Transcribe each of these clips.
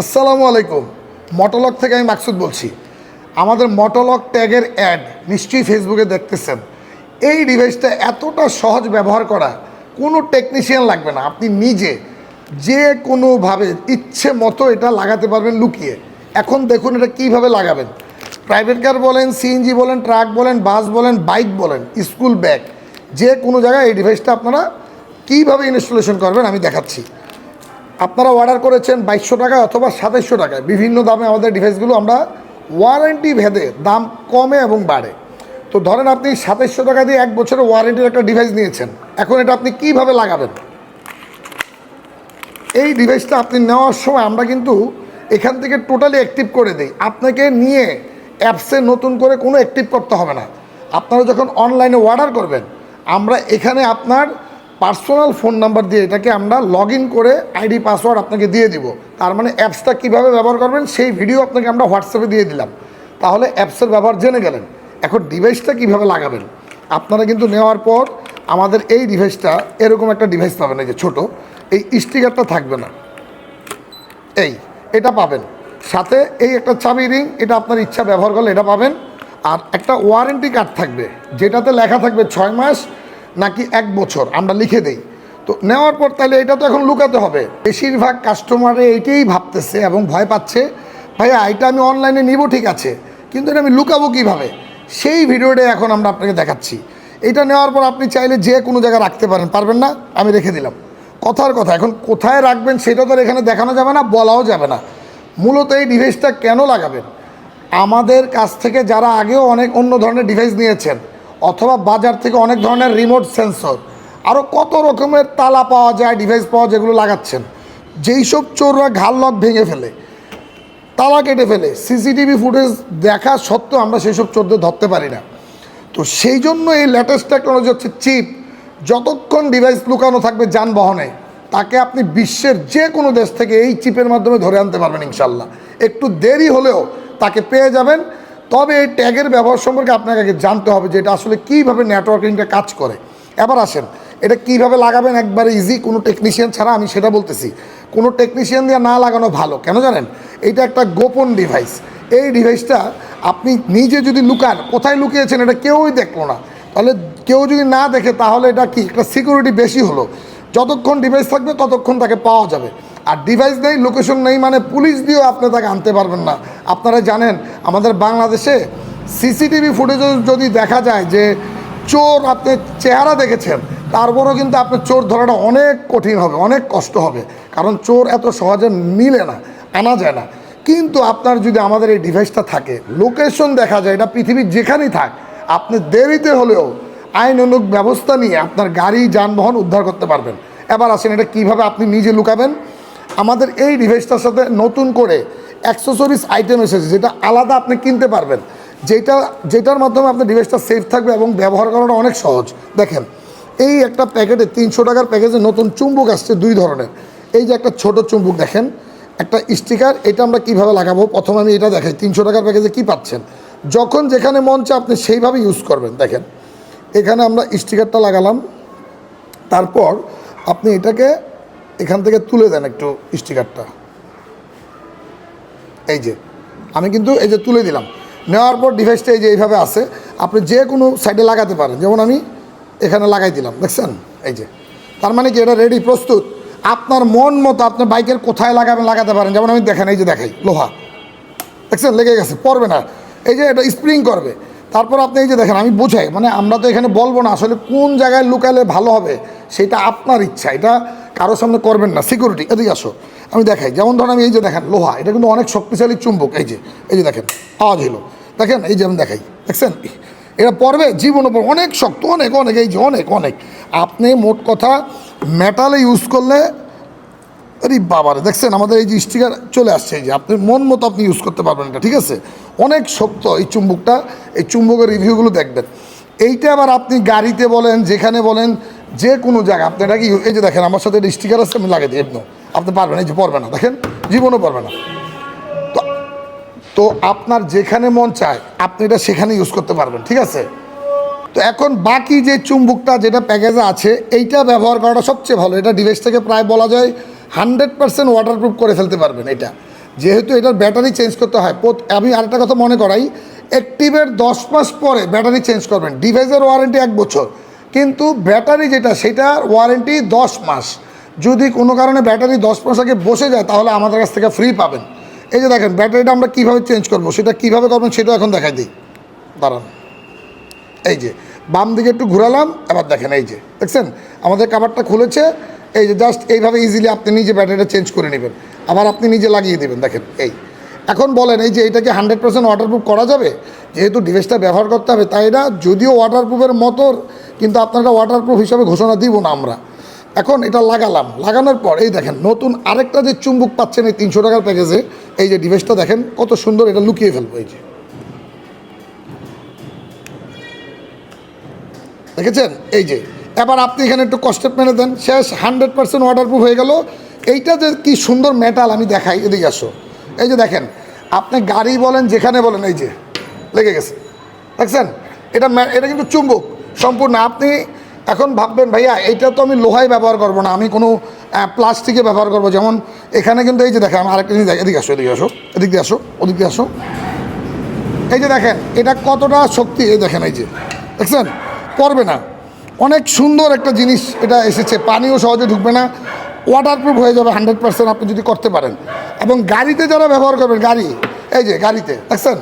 আসসালামু আলাইকুম। মটোলগ থেকে আমি মাকসুদ বলছি। আমাদের মটোলগ ট্যাগের অ্যাড নিশ্চয়ই ফেসবুকে দেখতেছেন। এই ডিভাইসটা এতটা সহজ ব্যবহার করা, কোনো টেকনিশিয়ান লাগবে না। আপনি নিজে যে কোনোভাবে ইচ্ছে মতো এটা লাগাতে পারবেন লুকিয়ে। এখন দেখুন এটা কীভাবে লাগাবেন। প্রাইভেট কার বলেন সিএনজি বলেন ট্রাক বলেন বাস বলেন বাইক বলেন স্কুল ব্যাগ যে কোনো জায়গায় এই ডিভাইসটা আপনারা কীভাবে ইনস্টলেশন করবেন আমি দেখাচ্ছি। আপনারা অর্ডার করেছেন বাইশশো টাকা অথবা সাতাইশশো টাকায়। বিভিন্ন দামে আমাদের ডিভাইসগুলো আমরা ওয়ারেন্টি ভেদে দাম কমে এবং বাড়ে। তো ধরেন আপনি সাতাইশশো টাকা দিয়ে এক বছরের ওয়ারেন্টির একটা ডিভাইস নিয়েছেন। এখন এটা আপনি কীভাবে লাগাবেন? এই ডিভাইসটা আপনি নেওয়ার সময় আমরা কিন্তু এখান থেকে টোটালি অ্যাক্টিভ করে দিই। আপনাকে নিয়ে অ্যাপসে নতুন করে কোনো অ্যাক্টিভ করতে হবে না। আপনারা যখন অনলাইনে অর্ডার করবেন, আমরা এখানে আপনার পার্সোনাল ফোন নাম্বার দিয়ে এটাকে আমরা লগ করে আইডি, পাসওয়ার্ড আপনাকে দিয়ে দিব। তার মানে অ্যাপসটা কীভাবে ব্যবহার করবেন সেই ভিডিও আপনাকে আমরা হোয়াটসঅ্যাপে দিয়ে দিলাম। তাহলে অ্যাপসের ব্যবহার জেনে গেলেন। এখন ডিভাইসটা কীভাবে লাগাবেন? আপনারা কিন্তু নেওয়ার পর আমাদের এই ডিভাইসটা এরকম একটা ডিভাইস পাবেন, এই যে ছোট। এই স্টিকারটা থাকবে না। এই, এটা পাবেন। সাথে এই একটা চাবি রিং, এটা আপনার ইচ্ছা ব্যবহার করলে এটা পাবেন। আর একটা ওয়ারেন্টি কার্ড থাকবে, যেটাতে লেখা থাকবে ছয় মাস নাকি এক বছর, আমরা লিখে দেই। তো নেওয়ার পর তাহলে এটা তো এখন লুকাতে হবে। বেশিরভাগ কাস্টমারে এইটাই ভাবতেছে এবং ভয় পাচ্ছে, ভাইয়া, এটা আমি অনলাইনে নিব, ঠিক আছে, কিন্তু এটা আমি লুকাবো কীভাবে? সেই ভিডিওটা এখন আমরা আপনাকে দেখাচ্ছি। এটা নেওয়ার পর আপনি চাইলে যে কোনো জায়গায় রাখতে পারেন, পারবেন না? আমি রেখে দিলাম। কথার কথা, এখন কোথায় রাখবেন সেটা তো এখানে দেখানো যাবে না, বলাও যাবে না। মূলত এই ডিভাইসটা কেন লাগাবেন? আমাদের কাছ থেকে যারা আগেও অনেক অন্য ধরনের ডিভাইস নিয়েছেন অথবা বাজার থেকে অনেক ধরনের রিমোট সেন্সর আরও কত রকমের তালা পাওয়া যায় ডিভাইস পাওয়া যেগুলো লাগাচ্ছেন। যেই সব চোররা ঘাল লক ভেঙে ফেলে, তালা কেটে ফেলে সিসিটিভি ফুটেজ দেখা সত্ত্বেও আমরা সেই সব চোরদের ধরতে পারি না। তো সেই জন্য এই লেটেস্ট টেকনোলজি হচ্ছে চিপ যতক্ষণ ডিভাইস লুকানো থাকবে যানবাহনে, তাকে আপনি বিশ্বের যে কোনো দেশ থেকে এই চিপের মাধ্যমে ধরে আনতে পারবেন ইনশাল্লাহ। একটু দেরি হলেও তাকে পেয়ে যাবেন। তবে এই ট্যাগের ব্যবহার সম্পর্কে আপনাকে আগে জানতে হবে যে এটা আসলে কীভাবে নেটওয়ার্কিংটা কাজ করে। এবার আসেন, এটা কীভাবে লাগাবেন একবারে ইজি কোনো টেকনিশিয়ান ছাড়া আমি সেটা বলতেছি। কোনো টেকনিশিয়ান দিয়ে না লাগানো ভালো, কেন জানেন? এটা একটা গোপন ডিভাইস এই ডিভাইসটা আপনি নিজে যদি লুকান, কোথায় লুকিয়েছেন এটা কেউই দেখল না। তাহলে কেউ যদি না দেখে, তাহলে এটা কি একটা সিকিউরিটি বেশি হলো? যতক্ষণ ডিভাইস থাকবে, ততক্ষণ তাকে পাওয়া যাবে। আর ডিভাইস নেই লোকেশন নেই মানে পুলিশ দিয়েও আপনি তাকে আনতে পারবেন না। আপনারা জানেন, আমাদের বাংলাদেশে সিসিটিভি ফুটেজে যদি দেখা যায় যে চোর আপনি চেহারা দেখেছেন তারপরও কিন্তু আপনার চোর ধরাটা অনেক কঠিন হবে, অনেক কষ্ট হবে। কারণ চোর এত সহজে মিলে না, আনা যায় না। কিন্তু আপনার যদি আমাদের এই ডিভাইসটা থাকে লোকেশন দেখা যায় এটা পৃথিবীর যেখানেই থাক, আপনি দেরিতে হলেও আইন অনুক ব্যবস্থা নিয়ে আপনার গাড়ি, যানবাহন উদ্ধার করতে পারবেন। এবার আসেন, এটা কীভাবে আপনি নিজে লুকাবেন? আমাদের এই ডিভাইসটার সাথে নতুন করে অ্যাক্সেসরিজ আইটেম এসেছে, যেটা আলাদা আপনি কিনতে পারবেন। যেটা, যেটার মাধ্যমে আপনার ডিভাইসটা সেফ থাকবে এবং ব্যবহার করাটা অনেক সহজ। দেখেন, এই একটা প্যাকেটে তিনশো টাকার প্যাকেজে নতুন চুম্বক আসছে দুই ধরনের। এই যে একটা ছোট চুম্বক দেখেন, একটা স্টিকার, এটা আমরা কীভাবে লাগাবো? প্রথমে আমি এটা দেখাই, তিনশো টাকার প্যাকেজে কি পাচ্ছেন? যখন যেখানে মন চায় আপনি সেইভাবে ইউজ করবেন, দেখেন। এখানে আমরা স্টিকারটা লাগালাম। তারপর আপনি এটাকে এখান থেকে তুলে দেন একটু স্টিকারটা। এই যে, আমি কিন্তু এই যে তুলে দিলাম। নেওয়ার পর ডিভাইসটা এই যে এইভাবে আছে, আপনি যে কোনো সাইডে লাগাতে পারেন। যেমন আমি এখানে লাগাই দিলাম, দেখছেন? এই যে, তার মানে কি এটা রেডি প্রস্তুত? আপনার মন মতো আপনার বাইকের কোথায় লাগাবেন, লাগাতে পারেন। যেমন আমি দেখেন, এই যে দেখাই, লোহা। দেখছেন? লেগে গেছে, পড়বে না। এই যে এটা স্প্রিং করবে। তারপর আপনি এই যে দেখেন, আমি বোঝাই মানে আমরা তো এখানে বলব না আসলে কোন জায়গায় লুকালে ভালো হবে, সেটা আপনার ইচ্ছা। এটা কারোর সামনে করবেন না সিকিউরিটি এদিকে আসো। আমি দেখাই, যেমন ধরুন আমি এই যে দেখেন, লোহা, এটা কিন্তু অনেক শক্তিশালী চুম্বক, এই যে এই যে দেখেন, আওয়াজ হলো দেখেন, এই যে আমি দেখাই, দেখছেন? এটা পড়বে জীবন উপর অনেক শক্ত, অনেক অনেক, এই যে অনেক অনেক। আপনি মোট কথা মেটালে ইউজ করলে, আরে বাবারে, দেখছেন? আমাদের এই যে স্টিকার চলে আসছে, এই যে আপনি মন মতো আপনি ইউজ করতে পারবেন এটা, ঠিক আছে? অনেক শক্ত এই চুম্বকটা, এই চুম্বকের রিভিউগুলো দেখবেন। এইটা আবার আপনি গাড়িতে বলেন, যেখানে বলেন যে কোনো জায়গায়, আপনি এটা কি এই যে দেখেন, আমার সাথে স্টিকার আছে, আমি লাগিয়ে দিই এমনি আপনি পারবেন, এই যে পড়বে না, দেখেন, জীবনও পারবে না। তো তো আপনার যেখানে মন চায়, আপনি এটা সেখানে ইউজ করতে পারবেন, ঠিক আছে? তো এখন বাকি যে চুম্বুকটা, যেটা প্যাকেজে আছে, এইটা ব্যবহার করাটা সবচেয়ে ভালো। এটা ডিভাইস থেকে প্রায় বলা যায় হান্ড্রেড পার্সেন্ট ওয়াটারপ্রুফ করে ফেলতে পারবেন এটা। যেহেতু এটার ব্যাটারি চেঞ্জ করতে হয় আমি আরেকটা কথা মনে করাই অ্যাক্টিভের দশ মাস পরে ব্যাটারি চেঞ্জ করবেন। ডিভাইসের ওয়ারেন্টি এক বছর। কিন্তু ব্যাটারি যেটা সেটার ওয়ারেন্টি দশ মাস। যদি কোনো কারণে ব্যাটারি দশ মাস আগে বসে যায়, তাহলে আমাদের কাছ থেকে ফ্রি পাবেন। এই যে দেখেন, ব্যাটারিটা আমরা কীভাবে চেঞ্জ করব, সেটা কীভাবে করবেন সেটাও এখন দেখাই দিই। দাঁড়ান। এই যে, বাম দিকে একটু ঘোরালাম, এবার দেখেন এই যে, দেখছেন? আমাদের কাভারটা খুলেছে, এই যে জাস্ট এইভাবে ইজিলি আপনি নিজে ব্যাটারিটা চেঞ্জ করে নেবেন। আবার আপনি নিজে লাগিয়ে দেবেন, দেখেন, এই। এখন বলেন, এই যে এটাকে হান্ড্রেড পার্সেন্ট ওয়াটারপ্রুফ করা যাবে? যেহেতু ডিভাইসটা ব্যবহার করতে হবে, তাই না? যদিও ওয়াটারপ্রুফের মতো, কিন্তু আপনারা ওয়াটারপ্রুফ হিসাবে ঘোষণা দিব না আমরা। এখন এটা লাগালাম। লাগানোর পর, এই দেখেন, নতুন আরেকটা যে চুম্বুক পাচ্ছেন এই তিনশো টাকার প্যাকেজে এই যে ডিভাইসটা দেখেন, কত সুন্দর এটা লুকিয়ে ফেলব, এই যে। দেখেছেন? এই যে, এবার আপনি এখানে একটু কষ্টেপ মেনে দেন। শেষ হান্ড্রেড পার্সেন্ট ওয়াটারপ্রুফ হয়ে গেল। এইটা যে কি সুন্দর মেটাল আমি দেখাই, এদিকে আসো। এই যে দেখেন, আপনি গাড়ি বলেন, যেখানে বলেন, এই যে, লেগে গেছে। দেখছেন? এটা এটা কিন্তু চুম্বক, সম্পূর্ণ। আপনি এখন ভাববেন, ভাইয়া, এইটা তো আমি লোহায় ব্যবহার করব না, আমি কোনো প্লাস্টিকে ব্যবহার করব। যেমন এখানে কিন্তু এই যে দেখেন আমি আরেকটা জিনিস এদিকে আসো এদিকে আসো, এদিক দিয়ে আসো, ওদিক দিয়ে আসো। এই যে দেখেন, এটা কতটা শক্তি, এই দেখেন, এই যে। দেখছেন? পড়বে না। অনেক সুন্দর একটা জিনিস এটা এসেছে। পানিও সহজে ঢুকবে না। ওয়াটারপ্রুফ হয়ে যাবে হান্ড্রেড পার্সেন্ট আপনি যদি করতে পারেন। এবং গাড়িতে যারা ব্যবহার করবেন, গাড়ি, এই যে গাড়িতে, দেখছেন?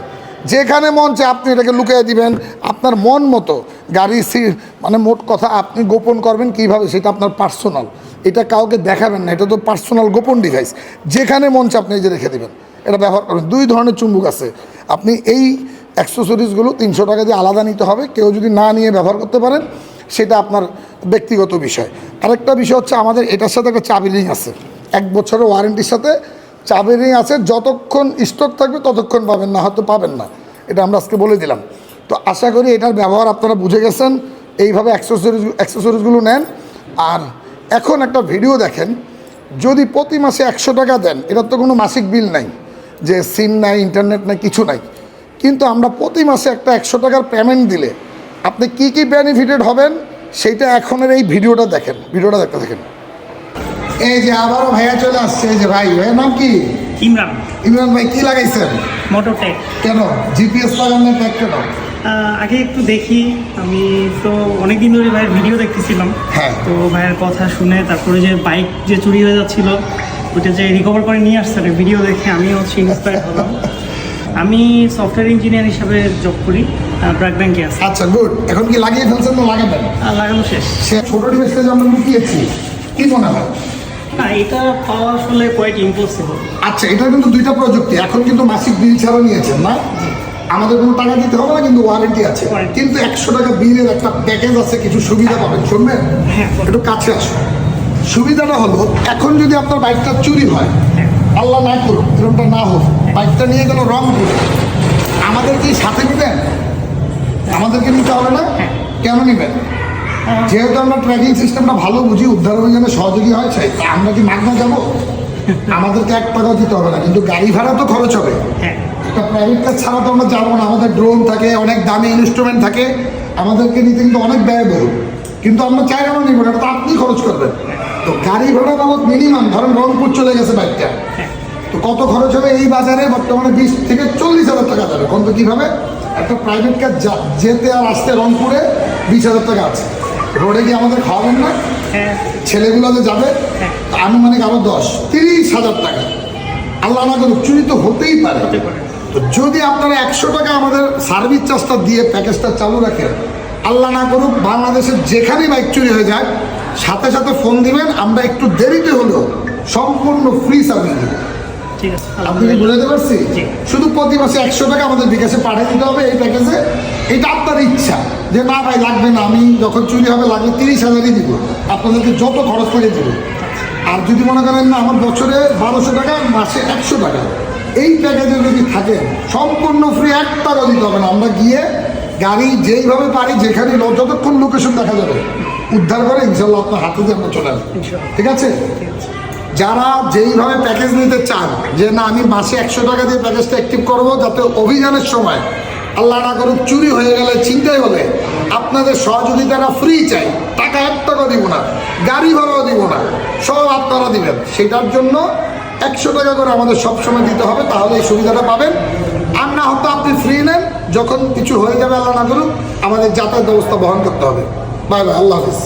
যেখানে মন চায় আপনি এটাকে লুকিয়ে দিবেন, আপনার মন মতো গাড়ি সি মানে মোট কথা আপনি গোপন করবেন কীভাবে, সেটা আপনার পার্সোনাল এটা কাউকে দেখাবেন না, এটা তো পার্সোনাল গোপন ডিভাইস যেখানে মন চায় আপনি এই যে রেখে দেবেন, এটা ব্যবহার করবেন। দুই ধরনের চুম্বুক আছে। আপনি এই অ্যাক্সেসরিজগুলো তিনশো টাকা দিয়ে আলাদা নিতে হবে, কেউ যদি না নিয়ে ব্যবহার করতে পারেন, সেটা আপনার ব্যক্তিগত বিষয়। আরেকটা বিষয় হচ্ছে আমাদের এটার সাথে একটা চাবি রিং আছে। এক বছরের ওয়ারেন্টির সাথে চাবি রিং আছে, যতক্ষণ স্টক থাকবে ততক্ষণ পাবেন না, হয়তো পাবেন না। এটা আমরা আজকে বলে দিলাম। তো আশা করি এটার ব্যবহার আপনারা বুঝে গেছেন। এইভাবে অ্যাক্সেসরিজ অ্যাক্সেসরিজগুলো নেন। আর এখন একটা ভিডিও দেখেন, যদি প্রতি মাসে একশো টাকা দেন, এটার তো কোনো মাসিক বিল নাই, যে সিম নাই ইন্টারনেট নাই, কিছু নাই। কিন্তু আমরা প্রতি মাসে একটা একশো টাকার পেমেন্ট দিলে আপনি কি কি বেনিফিটেড হবেন, সেইটা এখনের এই ভিডিওটা দেখেন ভিডিওটা দেখতে দেখেন এই যে আবারও ভাইয়া চলে আসছে এই যে ভাই ভাইয়ের নাম কি? ইমরান। ইমরান ভাই কি লাগাইছেন? মোটোটেক কেন? জিপিএস লাগানোর প্যাক কেন? আগে একটু দেখি আমি তো অনেক দিন ধরে ভাইয়ের ভিডিও দেখতেছিলাম। হ্যাঁ। তো ভাইয়ের কথা শুনে তারপরে যে বাইক যে চুরি হয়ে যাচ্ছিল ওটা যে রিকভার করে নিয়ে আসছে ভিডিও দেখে আমি হচ্ছে ইন্সপায়ার হলাম। আমি সফটওয়্যার ইঞ্জিনিয়ার হিসাবে জব করি ব্র্যাক ব্যাংকে আছি। আচ্ছা গুড এখন কি লাগিয়ে ফেলছেন না লাগাবেন? লাগানো শেষ। সে ছোট ডিভাইসটা যে আমরা লুকিয়েছি। কি মনে হয়? না এটা পাওয়া আসলে কোয়াইট ইম্পসিবল আচ্ছা এটা কিন্তু দুইটা প্রযুক্তি। এখন কিন্তু মাসিক বিল ছাড়া নিয়েছেন না? আমাদের কোনো টাকা দিতে হবে না কিন্তু ওয়ারেন্টি আছে। কিন্তু একশো টাকা বিলের একটা প্যাকেজ আছে কিছু সুবিধা পাবেন শুনবেন? হ্যাঁ। একটু কাছে আসো সুবিধাটা হলো এখন যদি আপনার বাইকটা চুরি হয় হ্যাঁ। আল্লাহ না করুক এরকমটা না হোক বাইকটা নিয়ে গেল রং করে আমাদের কি সাথে নেবেন? আমাদেরকে নিতে হবে না? হ্যাঁ। কেন নেবেন? যেহেতু আমরা ট্র্যাকিং সিস্টেমটা ভালো বুঝি উদ্ধার অভিযানে সহযোগী হয়েছে তা আমরা কি মাগনা যাব? আমাদেরকে এক টাকাও দিতে হবে না কিন্তু গাড়ি ভাড়া তো খরচ হবে। হ্যাঁ। একটা প্রাইভেট কার ছাড়া তো আমরা যাব না আমাদের ড্রোন থাকে অনেক দামি ইনস্ট্রুমেন্ট থাকে আমাদেরকে নিতে কিন্তু অনেক ব্যয়বহুল। কিন্তু আমরা চাই আমরা নিব না তো আপনি খরচ করবেন। তো গাড়ি ভাড়া বাবদ মিনিমাম ধরেন রংপুর চলে গেছে বাইকটা। হ্যাঁ। তো কত খরচ হবে এই বাজারে? বর্তমানে বিশ থেকে চল্লিশ হাজার টাকা যাবে। কোন তো কীভাবে? একটা প্রাইভেট কার যেতে আর আসতে রংপুরে বিশ হাজার টাকা আছে। রোডে গিয়ে আমাদের খাওয়াবেন না? হ্যাঁ। ছেলেগুলো যে যাবে? হ্যাঁ। তা আনুমানিক আরও দশ তিরিশ হাজার টাকা। আল্লাহ না করুক চুরি তো হতেই পারে। হতে পারে। তো যদি আপনারা একশো টাকা আমাদের সার্ভিস চার্জটা দিয়ে প্যাকেজটা চালু রাখেন আল্লাহ না করুক বাংলাদেশের যেখানেই বাইক চুরি হয়ে যায় সাথে সাথে ফোন দিবেন আমরা একটু দেরিতে হলেও সম্পূর্ণ ফ্রি সার্ভিস দেবো। ঠিক আছে আপনি কি বুঝাতে পারছি? শুধু প্রতি মাসে একশো টাকা আমাদের বিকাশে পাঠিয়ে দিতে হবে এই প্যাকেজে এটা আপনার ইচ্ছা যে না ভাই লাগবে না আমি যখন চুরি হবে লাগবে তিরিশ হাজারই দিব। আপনাদেরকে যত খরচ করে দিব। আর যদি মনে করেন না আমার বছরে বারোশো টাকা মাসে একশো টাকা। এই প্যাকেজে যদি থাকেন সম্পূর্ণ ফ্রি এক টাকা দিতে হবে না। আমরা গিয়ে গাড়ি যেইভাবে পারি যেখানে যতক্ষণ লোকেশন দেখা যাবে উদ্ধার করে ইনশাল্লাহ আপনার হাতে দিয়ে আমরা চলে আসব। ঠিক আছে? ঠিক আছে। যারা যেইভাবে প্যাকেজ নিতে চান যে না, আমি মাসে একশো টাকা দিয়ে প্যাকেজটা অ্যাক্টিভ করব, যাতে অভিযানের সময় আল্লাহ না করুক, চুরি হয়ে গেলে চিন্তাই হলে আপনাদের সহযোগিতাটা ফ্রি চাই। টাকা এক টাকা দিব না, গাড়ি ভাড়াও দিব না, সব আপনারা দিবেন। সেটার জন্য একশো টাকা করে আমাদের সবসময় দিতে হবে, তাহলে এই সুবিধাটা পাবেন। আর না হয়তো আপনি ফ্রি নেন, যখন কিছু হয়ে যাবে আল্লাহ না করুক, আমাদের যাতায়াত ব্যবস্থা বহন করতে হবে। বাই বাই, আল্লাহ হাফিজ।